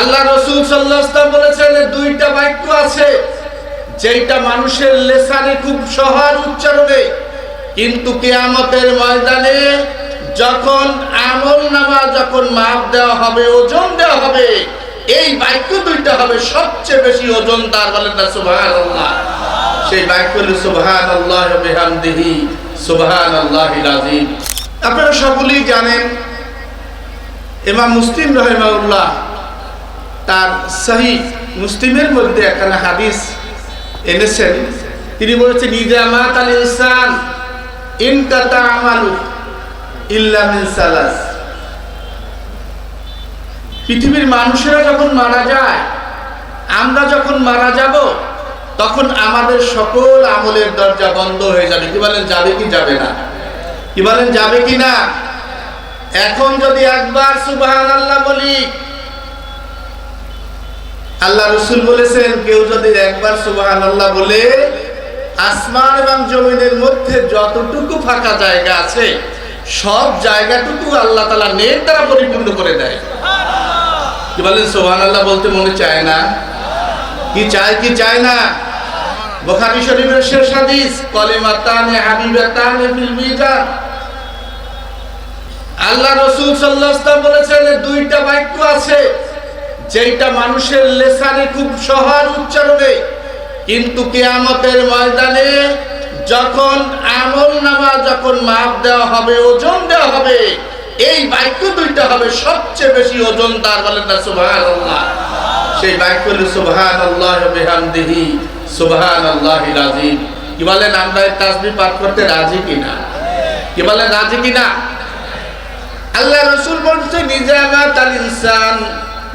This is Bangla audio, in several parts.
আল্লাহ রসুল সাল্লাহ বলেছেন দুইটা বাক্য আছে যেটা মানুষের লেসানে খুব সহজ উচ্চারণে। কিন্তু কেয়ামতের ময়দানে যখন আমল নামা যখন মাপ দেওয়া হবে, ওজন দেওয়া হবে, এই বাক্য দুইটা হবে সবচেয়ে বেশি ওজন তার বলেন না সুবহান আল্লাহ সেই বাক্য হল সুবহান আল্লাহ বিহামদিহি সুবহান আল্লাহ আপনারা সকলেই জানেন, ইমাম মুসলিম রহিমাউল্লাহ তার সহি মুসলিমের মধ্যে একখানা হাদিস এনেছেন। তিনি বলেছেন ইজামাত আল ইনসান ইনকাতা আমালু ইল্লা মিন সালাস। পৃথিবীর মানুষেরা যখন মারা যায়, আমরা যখন মারা যাব, তখন আমাদের সকল আমলের দরজা বন্ধ হয়ে যাবে। কি বলেন, যাবে কি যাবে না? কি বলেন, যাবে কি না? এখন যদি একবার সুবাহ আল্লাহ বলি আল্লাহ রসুল বলেছেন, কেউ যদি একবার সুবহান আল্লাহ বলে, আসমান এবং জমিনের মধ্যে যতটুকু ফাঁকা জায়গা আছে, সব জায়গাটুকু আল্লাহ তালা নেট দ্বারা পরিপূর্ণ করে দেয়। কি বলেন সোহান আল্লাহ বলতে মনে চায় না? কি চায় কি চায় না? বোখারি শরীফের শেষ হাদিস, কলিমাতানে হাবিবাতানে ফিল আল্লাহ রসুল ওয়াসাল্লাম বলেছেন, দুইটা বাক্য আছে। যেটা মানুষের লেসানে খুব সহজ উচ্চারণে কিন্তু কেয়ামতের ময়দানে যখন আমল নামা যখন মাপ দেওয়া হবে, ওজন দেওয়া হবে, এই বাক্য দুইটা হবে সবচেয়ে বেশি ওজন তার বলেন না সুবহান আল্লাহ সেই বাক্য হল সুবহান আল্লাহ বিহামদিহি সুবহান আল্লাহ রাজিম কি বলেন, আমরা এই তাসবিহ পাঠ করতে রাজি কিনা? কি বলেন, রাজি কিনা? আল্লাহ রসুল বলছে নিজামাত আল ইনসান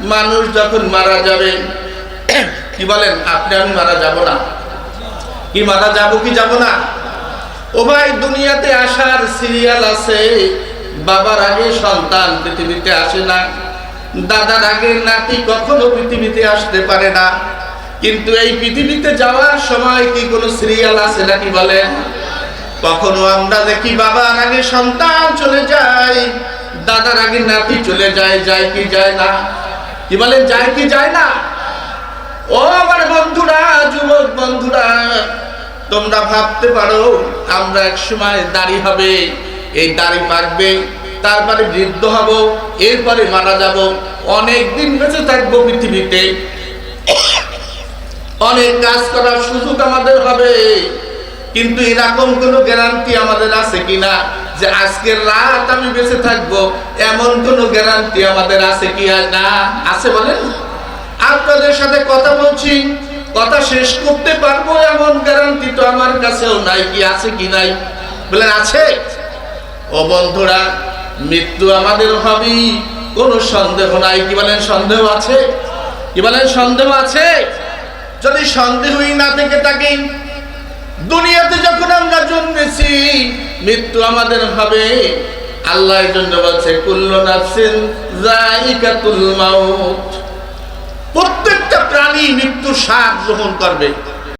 মানুষ যখন মারা যাবে, কি বলেন? আপনি আমি মারা যাব না। কি মারা যাব, কি যাব না? ও ভাই, দুনিয়াতে আসার সিরিয়াল আছে। বাবার আগে সন্তান পৃথিবীতে আসে না। দাদার আগে নাতি কখনো পৃথিবীতে আসতে পারে না। কিন্তু এই পৃথিবীতে যাওয়ার সময় কি কোনো সিরিয়াল আছে নাকি বলেন? কখনো আমরা দেখি বাবার আগে সন্তান চলে যায়, দাদার আগে নাতি চলে যায় যায় কি যায় না? কি বলেন, যায় কি যায় না? ও আমার বন্ধুরা, যুবক বন্ধুরা, তোমরা ভাবতে পারো, আমরা এক সময় দাড়ি হবে, এই দাড়ি পাকবে, তারপরে বৃদ্ধ হব, এরপরে মারা যাব, অনেক দিন বেঁচে থাকব পৃথিবীতে। অনেক কাজ করার সুযোগ আমাদের হবে, কিন্তু এরকম কোনো গ্যারান্টি আমাদের আছে কিনা? যে আজকের রাত আমি বেঁচে থাকব, এমন কোনো গ্যারান্টি আমাদের আছে কি আর? না, আছে বলেন। আপনাদের সাথে কথা বলছি, কথা শেষ করতে পারব এমন গ্যারান্টি তো আমার কাছেও নাই কি আছে কি নাই? বলেন, আছে? ও বন্ধুরা, মৃত্যু আমাদের হবেই, কোনো সন্দেহ নাই, কি বলেন, সন্দেহ আছে? কি বলেন, সন্দেহ আছে? যদি সন্দেহই না থেকে থাকি দুনিয়াতে যখন আমরা জন্মেছি মৃত্যু আমাদের হবে। আল্লাহ জন্য বলছে, কুল্লু নাফসিন জাইকাতুল মাউত। প্রত্যেকটা প্রাণী মৃত্যুর স্বাদ গ্রহণ করবে।